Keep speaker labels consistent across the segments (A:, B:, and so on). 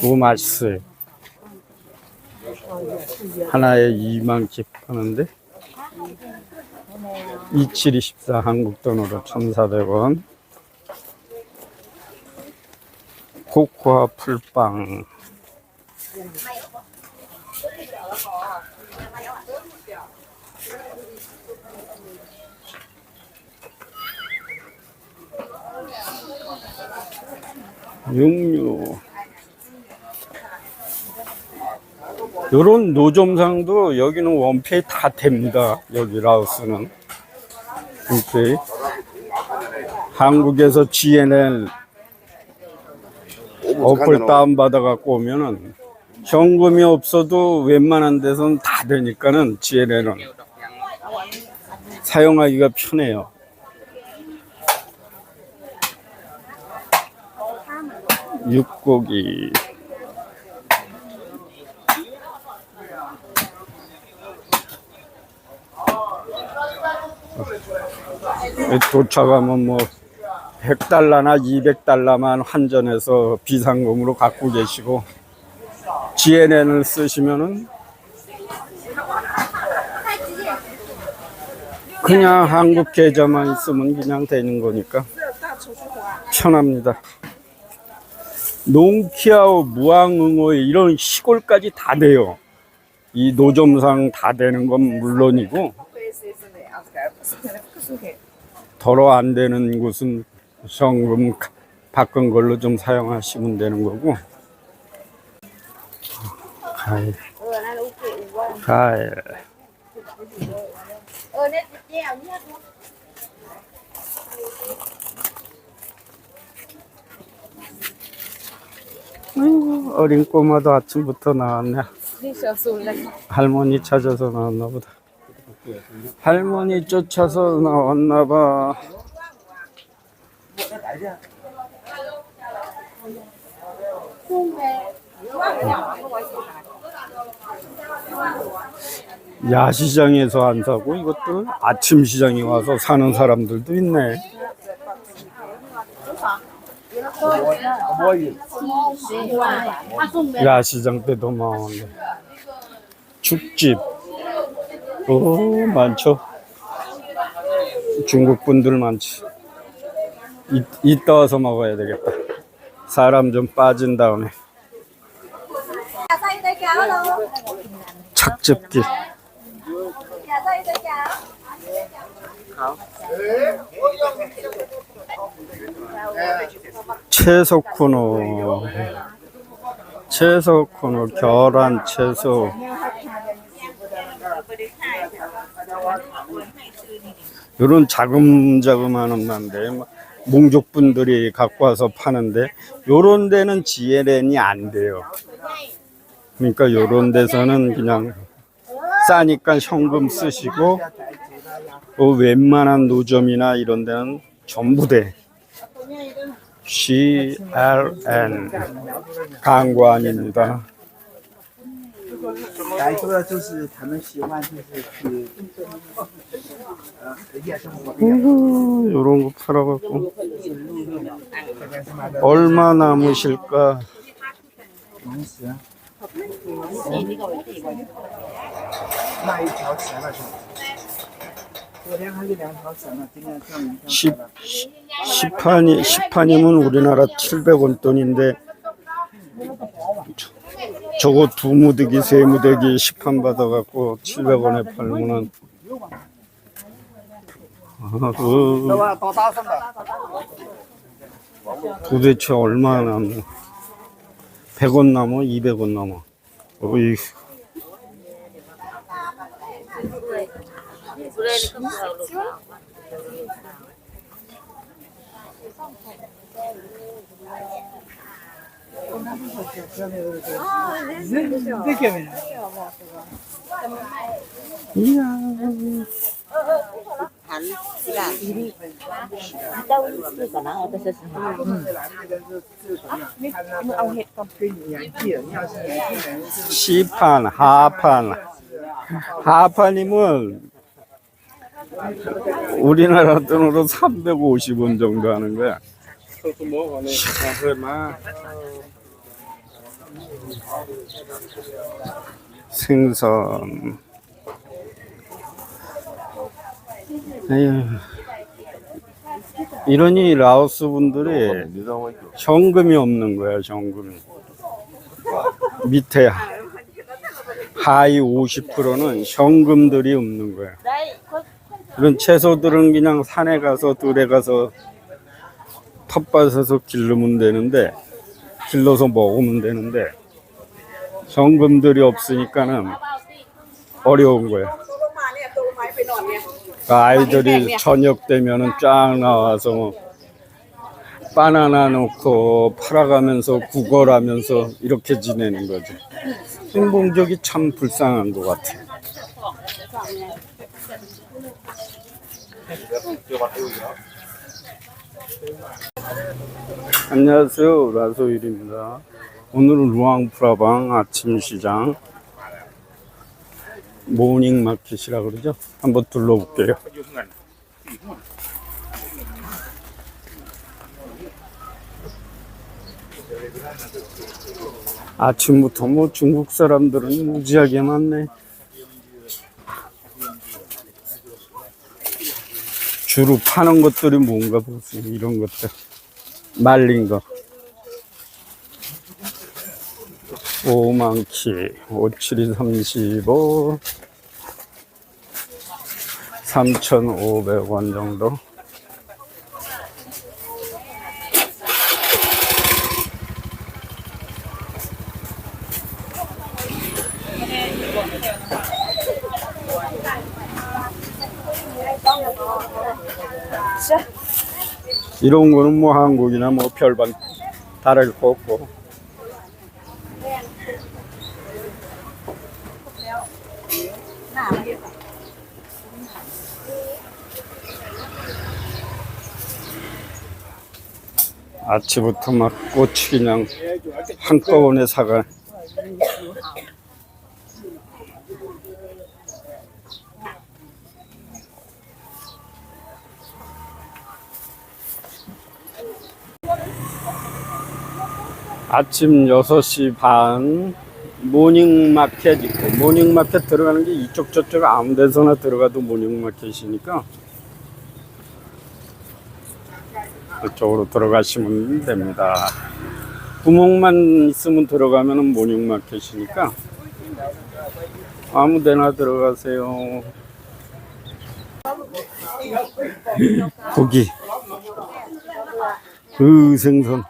A: 너무 맛있어요. 하나에 2만씩 파는데 2724 한국 돈으로 1,400원. 코코아 풀빵. 육류. 요런 노점상도 여기는 원페이 다 됩니다. 여기 라오스는. 원페이. 한국에서 GNL 어플 다운받아갖고 오면은 현금이 없어도 웬만한 데선 다 되니까는 GNL은 사용하기가 편해요. 육고기. 도착하면 뭐 100달러나 200달러만 환전해서 비상금으로 갖고 계시고 GNN을 쓰시면은 그냥 한국 계좌만 있으면 그냥 되는 거니까 편합니다. 농키아오, 무항응호 이런 시골까지 다 돼요. 이 노점상 다 되는 건 물론이고 더러 안 되는 곳은 가- 바꾼 걸로 좀 사용하시면 되는 거고. 가일, 가일. 어린 꼬마도 아침부터 나왔네.
B: lên
A: 할머니 찾아서 나왔나 보다. 할머니 쫓아서 나왔나 봐. 야시장에서 안 사고 이것도 아침 시장에 와서 사는 사람들도 있네. 야시장 때도 많은데. 죽집. 오, 많죠. 중국 분들 많지. 이, 이따 와서 먹어야 되겠다. 사람 좀 빠진 다음에. 착즙길. 채소 코너. 채소 코너, 계란 채소. 요런 자금자금한 건데 뭐 몽족분들이 갖고 와서 파는데 요런 데는 GLN이 안 돼요. 그러니까 요런 데서는 그냥 싸니까 현금 쓰시고 어, 웬만한 노점이나 이런 데는 전부 돼. CLN 아닙니다.
C: 来说的就是他们喜欢就是去呃夜生活比较
A: 어후, 요런 거 팔아갖고 얼마 남으실까?
C: 能吃。那一条钱了是吧？昨天还是两条钱呢，今天剩一条
A: 10,
C: 钱了。
A: 10판이, 10판이면 우리나라 700원 돈인데 저거 두 무더기 세 무더기 시판 받아갖고 700원에 팔면은. 도대체 얼마나 남냐 100원 나무 200원 나무 어이. 시판, 하판. 하판이면 우리나라 돈으로 350원 정도 하는 거야. 그래, 뭐 마. 생선. 에휴. 이러니 라오스 분들이 현금이 없는 거야, 현금이. 밑에 하위 50%는 현금들이 없는 거야. 이런 채소들은 그냥 산에 가서 들에 가서 텃밭에서 기르면 되는데 길러서 먹으면 되는데 현금들이 없으니까는 어려운 거야. 그 아이들이 저녁 되면은 쫙 나와서 뭐 바나나 놓고 팔아가면서 구걸하면서 이렇게 지내는 거지. 행복적이 참 불쌍한 것 같아. 안녕하세요. 라소일입니다. 오늘은 루앙프라방 아침 시장 모닝 마켓이라 그러죠. 한번 둘러볼게요. 아침부터 뭐 중국 사람들은 무지하게 많네. 주로 파는 것들이 뭔가 보세요. 이런 것들. 말린 거. 오만키, 57이 35, 3,500원 정도. 이런 거는 뭐 한국이나 뭐 별반 다를 거 없고. 아침부터 막 꽃이 그냥 한꺼번에 사가. 아침 6시 반 모닝 마켓 있고 모닝 마켓 들어가는 게 이쪽 저쪽 아무 데서나 들어가도 모닝 마켓이니까 그쪽으로 들어가시면 됩니다. 구멍만 있으면 들어가면 모닝 마켓이니까 아무 데나 들어가세요. 고기. 그 생선.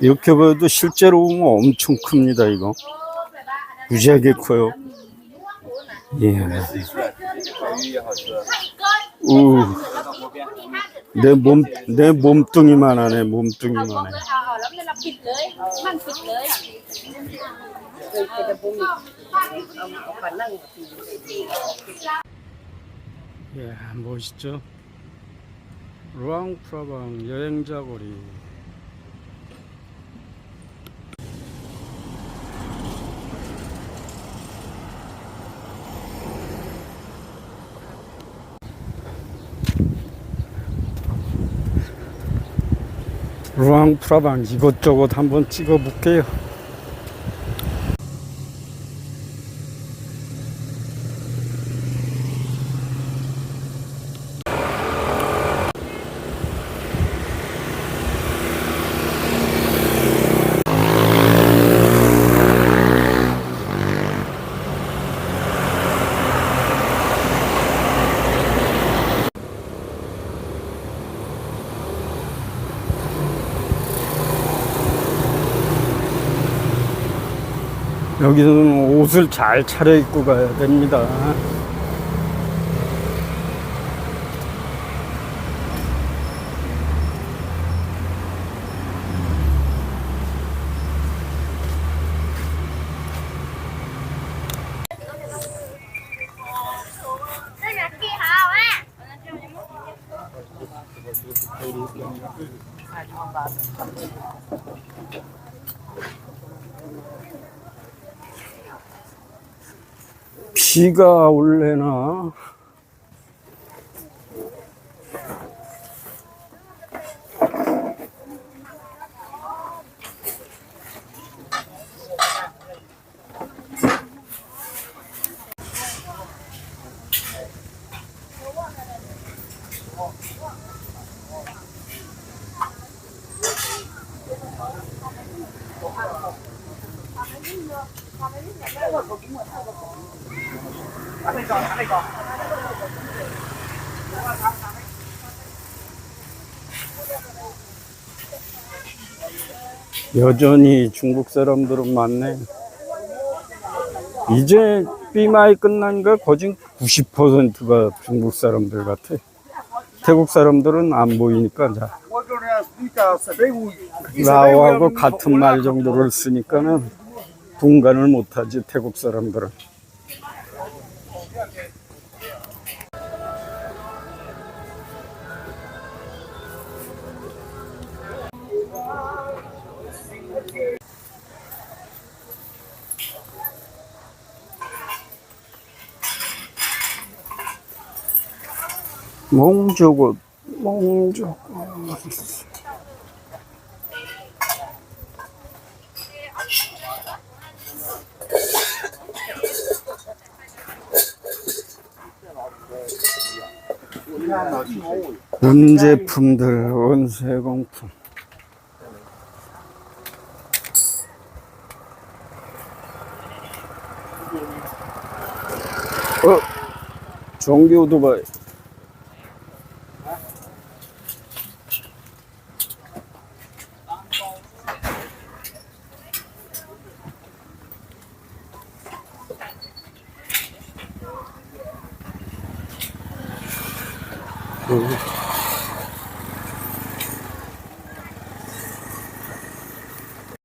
A: 이렇게 봐도 실제로 보면 엄청 큽니다, 이거. 무지하게 커요. 예. 우. 내 몸, 내 몸뚱이만 하네, 몸뚱이만 해. 예, 멋있죠? 루앙프라방 여행자 거리. 루앙프라방 이것저것 한번 찍어 볼게요. 여기서는 옷을 잘 차려입고 가야 됩니다. 비가 올래나? 여전히 중국 사람들은 많네. 이제 삐마이 끝난 거 거진 90%가 중국 사람들 같아. 태국 사람들은 안 보이니까 자. 라오하고 같은 말 정도를 쓰니까는 분간을 못하지 태국 사람들은. 몽조고 몽조 은제품들 원세공품. 어 전기 오토바이